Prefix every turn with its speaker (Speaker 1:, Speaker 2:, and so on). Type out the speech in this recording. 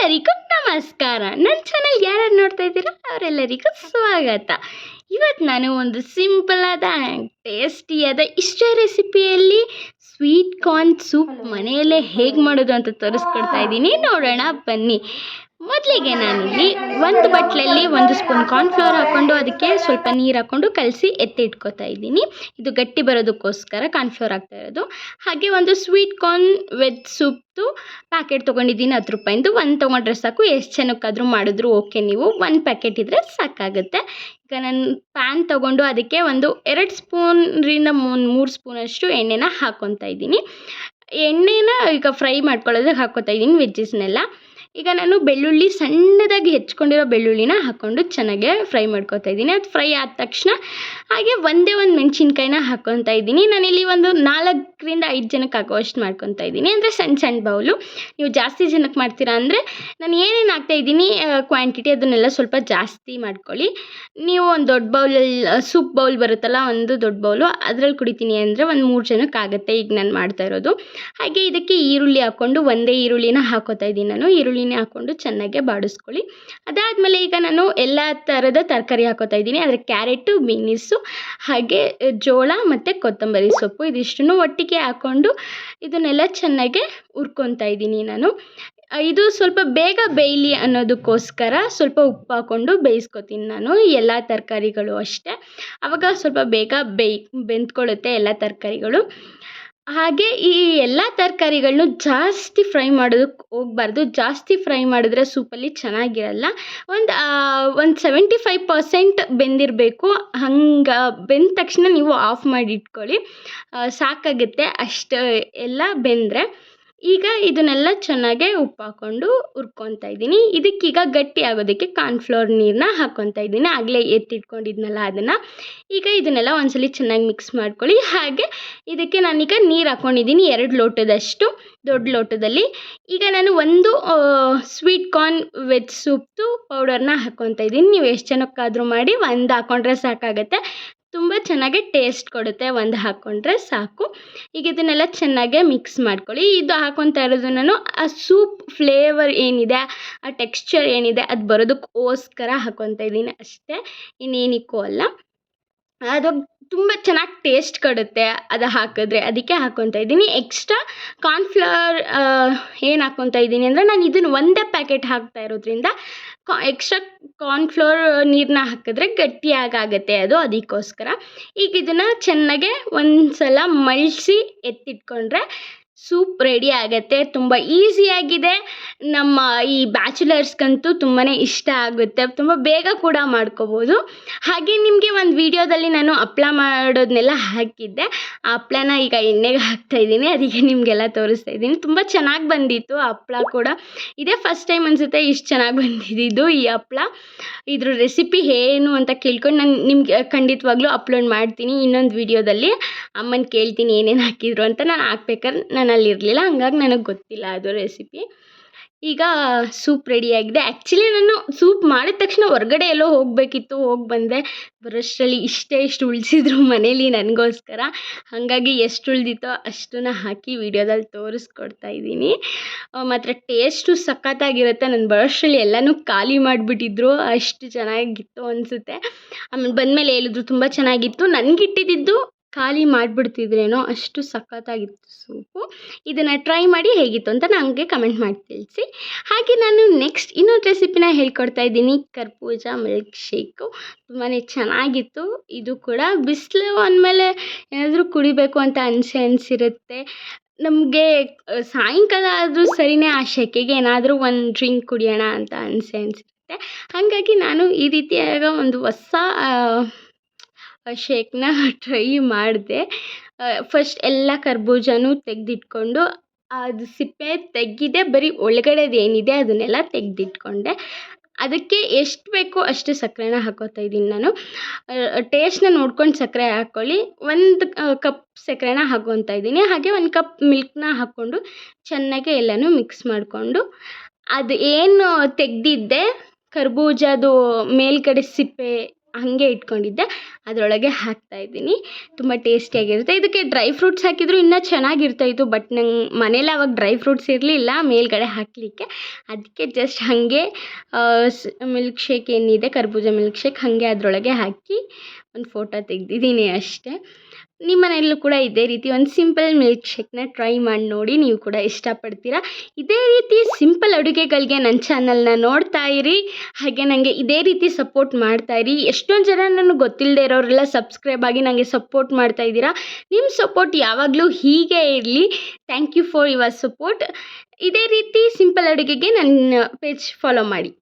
Speaker 1: ಎಲ್ಲರಿಗೂ ನಮಸ್ಕಾರ. ನನ್ನ ಚಾನಲ್ ಯಾರ್ಯಾರು ನೋಡ್ತಾ ಇದ್ದೀರಾ ಅವರೆಲ್ಲರಿಗೂ ಸ್ವಾಗತ. ಇವತ್ತು ನಾನು ಒಂದು ಸಿಂಪಲಾದ ಟೇಸ್ಟಿಯಾದ ಇಷ್ಟ ರೆಸಿಪಿಯಲ್ಲಿ ಸ್ವೀಟ್ ಕಾರ್ನ್ ಸೂಪ್ ಮನೆಯಲ್ಲೇ ಹೇಗೆ ಮಾಡೋದು ಅಂತ ತೋರಿಸ್ಕೊಡ್ತಾ ಇದ್ದೀನಿ. ನೋಡೋಣ ಬನ್ನಿ. ಮೊದಲಿಗೆ ನಾನಿಲ್ಲಿ ಒಂದು ಬಟ್ಲಲ್ಲಿ ಒಂದು ಸ್ಪೂನ್ ಕಾರ್ನ್ಫ್ಲವರ್ ಹಾಕ್ಕೊಂಡು ಅದಕ್ಕೆ ಸ್ವಲ್ಪ ನೀರು ಹಾಕ್ಕೊಂಡು ಕಲಸಿ ಎತ್ತಿ ಇಟ್ಕೋತಾ ಇದ್ದೀನಿ. ಇದು ಗಟ್ಟಿ ಬರೋದಕ್ಕೋಸ್ಕರ ಕಾರ್ನ್ಫ್ಲವರ್ ಆಗ್ತಾ ಇರೋದು. ಹಾಗೆ ಒಂದು ಸ್ವೀಟ್ ಕಾರ್ನ್ ವೆಜ್ ಸೂಪ್ದು ಪ್ಯಾಕೆಟ್ ತೊಗೊಂಡಿದ್ದೀನಿ ಹತ್ತು ರೂಪಾಯಿಂದು. ಒಂದು ತೊಗೊಂಡ್ರೆ ಸಾಕು. ಎಷ್ಟು ಜನಕ್ಕಾದರೂ ಮಾಡಿದ್ರು ಓಕೆ ನೀವು. ಒಂದು ಪ್ಯಾಕೆಟ್ ಇದ್ದರೆ ಸಾಕಾಗುತ್ತೆ. ಈಗ ನಾನು ಪ್ಯಾನ್ ತೊಗೊಂಡು ಅದಕ್ಕೆ ಒಂದು ಎರಡು ಸ್ಪೂನ್ರಿಂದ ಮೂರು ಸ್ಪೂನಷ್ಟು ಎಣ್ಣೆನ ಹಾಕ್ಕೊತಾ ಇದ್ದೀನಿ. ಎಣ್ಣೆನ ಈಗ ಫ್ರೈ ಮಾಡ್ಕೊಳ್ಳೋದಕ್ಕೆ ಹಾಕ್ಕೊತಾ ಇದ್ದೀನಿ ವೆಜ್ಜಸ್ನೆಲ್ಲ ಈಗ ನಾನು ಬೆಳ್ಳುಳ್ಳಿ ಸಣ್ಣದಾಗಿ ಹೆಚ್ಕೊಂಡಿರೋ ಬೆಳ್ಳುಳ್ಳಿನ ಹಾಕ್ಕೊಂಡು ಚೆನ್ನಾಗೆ ಫ್ರೈ ಮಾಡ್ಕೊತಾ ಇದ್ದೀನಿ. ಅದು ಫ್ರೈ ಆದ ತಕ್ಷಣ ಹಾಗೆ ಒಂದೇ ಒಂದು ಮೆಣಸಿನ್ಕಾಯಿನ ಹಾಕ್ಕೊತಾ ಇದ್ದೀನಿ. ನಾನಿಲ್ಲಿ ಒಂದು ನಾಲ್ಕರಿಂದ ಐದು ಜನಕ್ಕೆ ಆಗುವಷ್ಟು ಮಾಡ್ಕೊತಾ ಇದ್ದೀನಿ. ಅಂದರೆ ಸಣ್ಣ ಸಣ್ಣ ಬೌಲು. ನೀವು ಜಾಸ್ತಿ ಜನಕ್ಕೆ ಮಾಡ್ತೀರಾ ಅಂದರೆ ನಾನು ಏನೇನು ಹಾಕ್ತಾ ಇದ್ದೀನಿ ಕ್ವಾಂಟಿಟಿ ಅದನ್ನೆಲ್ಲ ಸ್ವಲ್ಪ ಜಾಸ್ತಿ ಮಾಡ್ಕೊಳ್ಳಿ. ನೀವು ಒಂದು ದೊಡ್ಡ ಬೌಲಲ್ಲಿ ಸೂಪ್ ಬೌಲ್ ಬರುತ್ತಲ್ಲ ಒಂದು ದೊಡ್ಡ ಬೌಲು, ಅದರಲ್ಲಿ ಕುಡಿತೀನಿ ಅಂದರೆ ಒಂದು ಮೂರು ಜನಕ್ಕೆ ಆಗುತ್ತೆ. ಈಗ ನಾನು ಮಾಡ್ತಾ ಇರೋದು. ಹಾಗೆ ಇದಕ್ಕೆ ಈರುಳ್ಳಿ ಹಾಕ್ಕೊಂಡು ಒಂದೇ ಈರುಳ್ಳಿನ ಹಾಕೋತಾ ಇದ್ದೀನಿ ನಾನು. ಈರುಳ್ಳಿನ ಹಾಕ್ಕೊಂಡು ಚೆನ್ನಾಗೆ ಬಾಡಿಸ್ಕೊಳ್ಳಿ. ಅದಾದಮೇಲೆ ಈಗ ನಾನು ಎಲ್ಲ ಥರದ ತರಕಾರಿ ಹಾಕೋತಾ ಇದ್ದೀನಿ. ಆದರೆ ಕ್ಯಾರೆಟು, ಬೀನಿಸು, ಹಾಗೆ ಜೋಳ ಮತ್ತು ಕೊತ್ತಂಬರಿ ಸೊಪ್ಪು ಇದಿಷ್ಟನ್ನು ಒಟ್ಟಿಗೆ ಹಾಕ್ಕೊಂಡು ಇದನ್ನೆಲ್ಲ ಚೆನ್ನಾಗೆ ಹುರ್ಕೊತಾ ಇದ್ದೀನಿ ನಾನು. ಇದು ಸ್ವಲ್ಪ ಬೇಗ ಬೇಯಲಿ ಅನ್ನೋದಕ್ಕೋಸ್ಕರ ಸ್ವಲ್ಪ ಉಪ್ಪು ಹಾಕ್ಕೊಂಡು ಬೇಯಿಸ್ಕೊತೀನಿ ನಾನು. ಎಲ್ಲ ತರಕಾರಿಗಳು ಅಷ್ಟೇ. ಆವಾಗ ಸ್ವಲ್ಪ ಬೇಗ ಬೇಯ್, ಬೆಂದ್ಕೊಳ್ಳುತ್ತೆ ಎಲ್ಲ ತರಕಾರಿಗಳು. ಹಾಗೆ ಈ ಎಲ್ಲ ತರಕಾರಿಗಳನ್ನು ಜಾಸ್ತಿ ಫ್ರೈ ಮಾಡೋದಕ್ಕೆ ಹೋಗ್ಬಾರ್ದು. ಜಾಸ್ತಿ ಫ್ರೈ ಮಾಡಿದ್ರೆ ಸೂಪಲ್ಲಿ ಚೆನ್ನಾಗಿರಲ್ಲ. ಒಂದು ಒಂದು ಸೆವೆಂಟಿ ಫೈವ್ ಪರ್ಸೆಂಟ್ ಬೆಂದಿರಬೇಕು. ಹಂಗೆ ಬೆಂದ ತಕ್ಷಣ ನೀವು ಆಫ್ ಮಾಡಿ ಇಟ್ಕೊಳ್ಳಿ. ಸಾಕಾಗುತ್ತೆ ಅಷ್ಟು. ಎಲ್ಲ ಬೆಂದರೆ ಈಗ ಇದನ್ನೆಲ್ಲ ಚೆನ್ನಾಗೆ ಉಪ್ಪು ಹಾಕ್ಕೊಂಡು ಹುರ್ಕೊತಾ ಇದ್ದೀನಿ. ಇದಕ್ಕೀಗ ಗಟ್ಟಿ ಆಗೋದಕ್ಕೆ ಕಾರ್ನ್ಫ್ಲೋರ್ ನೀರನ್ನ ಹಾಕ್ಕೊತಾ ಇದ್ದೀನಿ. ಆಗಲೇ ಎತ್ತಿಟ್ಕೊಂಡಿದ್ನಲ್ಲ ಅದನ್ನು. ಈಗ ಇದನ್ನೆಲ್ಲ ಒಂದ್ಸಲ ಚೆನ್ನಾಗಿ ಮಿಕ್ಸ್ ಮಾಡ್ಕೊಳ್ಳಿ. ಹಾಗೆ ಇದಕ್ಕೆ ನಾನೀಗ ನೀರು ಹಾಕ್ಕೊಂಡಿದ್ದೀನಿ ಎರಡು ಲೋಟದಷ್ಟು, ದೊಡ್ಡ ಲೋಟದಲ್ಲಿ. ಈಗ ನಾನು ಒಂದು ಸ್ವೀಟ್ ಕಾರ್ನ್ ವೆಜ್ ಸೂಪ್ದು ಪೌಡರ್ನ ಹಾಕ್ಕೊತಾ ಇದ್ದೀನಿ. ನೀವು ಎಷ್ಟು ಜನಕ್ಕಾದರೂ ಮಾಡಿ ಒಂದು ಹಾಕ್ಕೊಂಡ್ರೆ ಸಾಕಾಗುತ್ತೆ. ತುಂಬ ಚೆನ್ನಾಗಿ ಟೇಸ್ಟ್ ಕೊಡುತ್ತೆ. ಒಂದು ಹಾಕ್ಕೊಂಡ್ರೆ ಸಾಕು. ಈಗ ಇದನ್ನೆಲ್ಲ ಚೆನ್ನಾಗೆ ಮಿಕ್ಸ್ ಮಾಡ್ಕೊಳ್ಳಿ. ಇದು ಹಾಕ್ಕೊತಾ ಇರೋದು ನಾನು ಆ ಸೂಪ್ ಫ್ಲೇವರ್ ಏನಿದೆ, ಆ ಟೆಕ್ಸ್ಚರ್ ಏನಿದೆ, ಅದು ಬರೋದಕ್ಕೋಸ್ಕರ ಹಾಕ್ಕೊತಾ ಇದ್ದೀನಿ ಅಷ್ಟೇ. ಇನ್ನೇನಕ್ಕೂ ಅಲ್ಲ. ಅದು ತುಂಬ ಚೆನ್ನಾಗಿ ಟೇಸ್ಟ್ ಕೊಡುತ್ತೆ ಅದು ಹಾಕಿದ್ರೆ. ಅದಕ್ಕೆ ಹಾಕ್ಕೊತಾ ಇದ್ದೀನಿ. ಎಕ್ಸ್ಟ್ರಾ ಕಾರ್ನ್ಫ್ಲವರ್ ಏನು ಹಾಕ್ಕೊತಾ ಇದ್ದೀನಿ ಅಂದರೆ ನಾನು ಇದನ್ನು ಒಂದೇ ಪ್ಯಾಕೆಟ್ ಹಾಕ್ತಾ ಇರೋದ್ರಿಂದ ಎಕ್ಸ್ಟ್ರಾ ಕಾರ್ನ್ಫ್ಲೋರ್ ನೀರನ್ನ ಹಾಕಿದ್ರೆ ಗಟ್ಟಿಯಾಗುತ್ತೆ ಅದು ಅದಕ್ಕೋಸ್ಕರ. ಈಗ ಇದನ್ನು ಚೆನ್ನಾಗೆ ಒಂದು ಸಲ ಎತ್ತಿಟ್ಕೊಂಡ್ರೆ ಸೂಪ್ ರೆಡಿ ಆಗುತ್ತೆ. ತುಂಬ ಈಸಿಯಾಗಿದೆ ನಮ್ಮ ಈ ಬ್ಯಾಚುಲರ್ಸ್ಗಂತೂ ತುಂಬಾ ಇಷ್ಟ ಆಗುತ್ತೆ. ತುಂಬ ಬೇಗ ಕೂಡ ಮಾಡ್ಕೋಬೋದು. ಹಾಗೆ ನಿಮಗೆ ಒಂದು ವೀಡಿಯೋದಲ್ಲಿ ನಾನು ಹಪ್ಳ ಮಾಡೋದನ್ನೆಲ್ಲ ಹಾಕಿದ್ದೆ. ಹಪ್ಳನ ಈಗ ಎಣ್ಣೆಗೆ ಹಾಕ್ತಾ ಇದ್ದೀನಿ. ಅದಕ್ಕೆ ನಿಮಗೆಲ್ಲ ತೋರಿಸ್ತಾ ಇದ್ದೀನಿ. ತುಂಬ ಚೆನ್ನಾಗಿ ಬಂದಿತ್ತು ಹಪ್ಳ ಕೂಡ. ಇದೇ ಫಸ್ಟ್ ಟೈಮ್ ಅನಿಸುತ್ತೆ ಇಷ್ಟು ಚೆನ್ನಾಗಿ ಬಂದಿದ್ದು ಈ ಹಪ್ಳ. ಇದ್ರ ರೆಸಿಪಿ ಏನು ಅಂತ ಕೇಳ್ಕೊಂಡು ನಾನು ನಿಮ್ಗೆ ಖಂಡಿತವಾಗ್ಲೂ ಅಪ್ಲೋಡ್ ಮಾಡ್ತೀನಿ ಇನ್ನೊಂದು ವೀಡಿಯೋದಲ್ಲಿ ಅಮ್ಮನ ಕೇಳ್ತೀನಿ ಏನೇನು ಹಾಕಿದ್ರು ಅಂತ ನಾನು ಹಾಕ್ಬೇಕಾದ್ರೆ ನಾನು ಅಲ್ಲಿ ಇರಲಿಲ್ಲ ಹಂಗಾಗಿ ನನಗೆ ಗೊತ್ತಿಲ್ಲ ಅದು ರೆಸಿಪಿ ಈಗ ಸೂಪ್ ರೆಡಿಯಾಗಿದೆ ಆ್ಯಕ್ಚುಲಿ ನಾನು ಸೂಪ್ ಮಾಡಿದ ತಕ್ಷಣ ಹೊರ್ಗಡೆ ಎಲ್ಲೋ ಹೋಗಬೇಕಿತ್ತು, ಹೋಗಿ ಬಂದೆ. ಬರೋಷ್ಟರಲ್ಲಿ ಇಷ್ಟೇ ಇಷ್ಟು ಉಳಿಸಿದ್ರು ಮನೇಲಿ ನನಗೋಸ್ಕರ. ಹಾಗಾಗಿ ಎಷ್ಟು ಉಳಿದಿತ್ತೋ ಅಷ್ಟನ್ನ ಹಾಕಿ ವೀಡಿಯೋದಲ್ಲಿ ತೋರಿಸ್ಕೊಡ್ತಾ ಇದ್ದೀನಿ. ಮಾತ್ರ ಟೇಸ್ಟು ಸಖತ್ತಾಗಿರುತ್ತೆ. ನಾನು ಬರೋಷ್ಟರಲ್ಲಿ ಎಲ್ಲನೂ ಖಾಲಿ ಮಾಡಿಬಿಟ್ಟಿದ್ರು. ಅಷ್ಟು ಚೆನ್ನಾಗಿತ್ತು ಅನಿಸುತ್ತೆ. ಆಮೇಲೆ ಬಂದಮೇಲೆ ಹೇಳಿದ್ರು, ತುಂಬ ಚೆನ್ನಾಗಿತ್ತು. ನನಗಿಟ್ಟಿದ್ದು ಖಾಲಿ ಮಾಡಿಬಿಡ್ತಿದ್ರೇನೋ ಅಷ್ಟು ಸಖತ್ತಾಗಿತ್ತು ಸೂಪು. ಇದನ್ನು ಟ್ರೈ ಮಾಡಿ ಹೇಗಿತ್ತು ಅಂತ ನನಗೆ ಕಮೆಂಟ್ ಮಾಡಿ ತಿಳಿಸಿ. ಹಾಗೆ ನಾನು ನೆಕ್ಸ್ಟ್ ಇನ್ನೊಂದು ರೆಸಿಪಿನ ಹೇಳ್ಕೊಡ್ತಾ ಇದ್ದೀನಿ. ಕರ್ಬೂಜ ಮಿಲ್ಕ್ ಶೇಕು ತುಂಬಾ ಚೆನ್ನಾಗಿತ್ತು. ಇದು ಕೂಡ ಬಿಸಿಲು ಅಂದಮೇಲೆ ಏನಾದರೂ ಕುಡಿಬೇಕು ಅಂತ ಅನಿಸೆ ಅನಿಸಿರುತ್ತೆ. ನಮಗೆ ಸಾಯಂಕಾಲ ಆದರೂ ಸರಿನೇ ಆ ಶೆಕೆಗೆ ಏನಾದರೂ ಒಂದು ಡ್ರಿಂಕ್ ಕುಡಿಯೋಣ ಅಂತ ಅನಿಸೆ ಅನಿಸಿರುತ್ತೆ. ಹಾಗಾಗಿ ನಾನು ಈ ರೀತಿಯಾದ ಒಂದು ಹೊಸ ಶೇಕ್ನ ಟ್ರೈ ಮಾಡಿದೆ. ಫಸ್ಟ್ ಎಲ್ಲ ಕರ್ಬೂಜನೂ ತೆಗೆದಿಟ್ಕೊಂಡು, ಅದು ಸಿಪ್ಪೆ ತೆಗೆದೆ ಬರೀ ಒಳಗಡೆದು ಏನಿದೆ ಅದನ್ನೆಲ್ಲ ತೆಗೆದಿಟ್ಕೊಂಡೆ. ಅದಕ್ಕೆ ಎಷ್ಟು ಬೇಕೋ ಅಷ್ಟು ಸಕ್ಕರೆನ ಹಾಕೋತಾ ಇದ್ದೀನಿ ನಾನು. ಟೇಸ್ಟ್ನ ನೋಡ್ಕೊಂಡು ಸಕ್ಕರೆ ಹಾಕ್ಕೊಳ್ಳಿ ಒಂದು ಕಪ್ ಸಕ್ಕರೆನ ಹಾಕೋತಾ ಇದ್ದೀನಿ. ಹಾಗೆ ಒಂದು ಕಪ್ ಮಿಲ್ಕ್ನ ಹಾಕ್ಕೊಂಡು ಚೆನ್ನಾಗಿ ಎಲ್ಲನೂ ಮಿಕ್ಸ್ ಮಾಡಿಕೊಂಡು ಅದು ಏನು ತೆಗೆದಿದ್ದೆ ಕರ್ಬೂಜದು ಮೇಲ್ಗಡೆ ಸಿಪ್ಪೆ ಹಾಗೆ ಇಟ್ಕೊಂಡಿದ್ದೆ. ಅದರೊಳಗೆ ಹಾಕ್ತಾಯಿದ್ದೀನಿ ತುಂಬ ಟೇಸ್ಟಿಯಾಗಿರುತ್ತೆ. ಇದಕ್ಕೆ ಡ್ರೈ ಫ್ರೂಟ್ಸ್ ಹಾಕಿದರೂ ಇನ್ನೂ ಚೆನ್ನಾಗಿರ್ತಾಯಿತ್ತು ಬಟ್ ನಂಗೆ ಮನೇಲಿ ಅವಾಗ ಡ್ರೈ ಫ್ರೂಟ್ಸ್ ಇರಲಿಲ್ಲ, ಮೇಲ್ಗಡೆ ಹಾಕಲಿಕ್ಕೆ. ಅದಕ್ಕೆ ಜಸ್ಟ್ ಹಾಗೆ ಮಿಲ್ಕ್ ಶೇಕ್ ಏನಿದೆ, ಕರ್ಬೂಜ ಮಿಲ್ಕ್ ಶೇಕ್ ಹಾಗೆ ಅದರೊಳಗೆ ಹಾಕಿ ಒಂದು ಫೋಟೋ ತೆಗೆದಿದ್ದೀನಿ ಅಷ್ಟೇ. ನಿಮ್ಮ ಮನೆಯಲ್ಲೂ ಕೂಡ ಇದೇ ರೀತಿ ಒಂದು ಸಿಂಪಲ್ ಮಿಲ್ಕ್ ಶೇಕ್ನ ಟ್ರೈ ಮಾಡಿ ನೋಡಿ ನೀವು ಕೂಡ ಇಷ್ಟಪಡ್ತೀರಾ. ಇದೇ ರೀತಿ ಸಿಂಪಲ್ ಅಡುಗೆಗಳಿಗೆ ನನ್ನ ಚಾನಲ್ನ ನೋಡ್ತಾ ಇರಿ. ಹಾಗೆ ನನಗೆ ಇದೇ ರೀತಿ ಸಪೋರ್ಟ್ ಮಾಡ್ತಾ ಇರಿ. ಎಷ್ಟೊಂದು ಜನ ನನಗೆ ಗೊತ್ತಿಲ್ಲದೆ ಇರೋರೆಲ್ಲ ಸಬ್ಸ್ಕ್ರೈಬ್ ಆಗಿ ನನಗೆ ಸಪೋರ್ಟ್ ಮಾಡ್ತಾ ಇದ್ದೀರಾ. ನಿಮ್ಮ ಸಪೋರ್ಟ್ ಯಾವಾಗಲೂ ಹೀಗೆ ಇರಲಿ. Thank you for your support ಇದೇ ರೀತಿ ಸಿಂಪಲ್ ಅಡುಗೆಗೆ ನನ್ನ ಪೇಜ್ ಫಾಲೋ ಮಾಡಿ.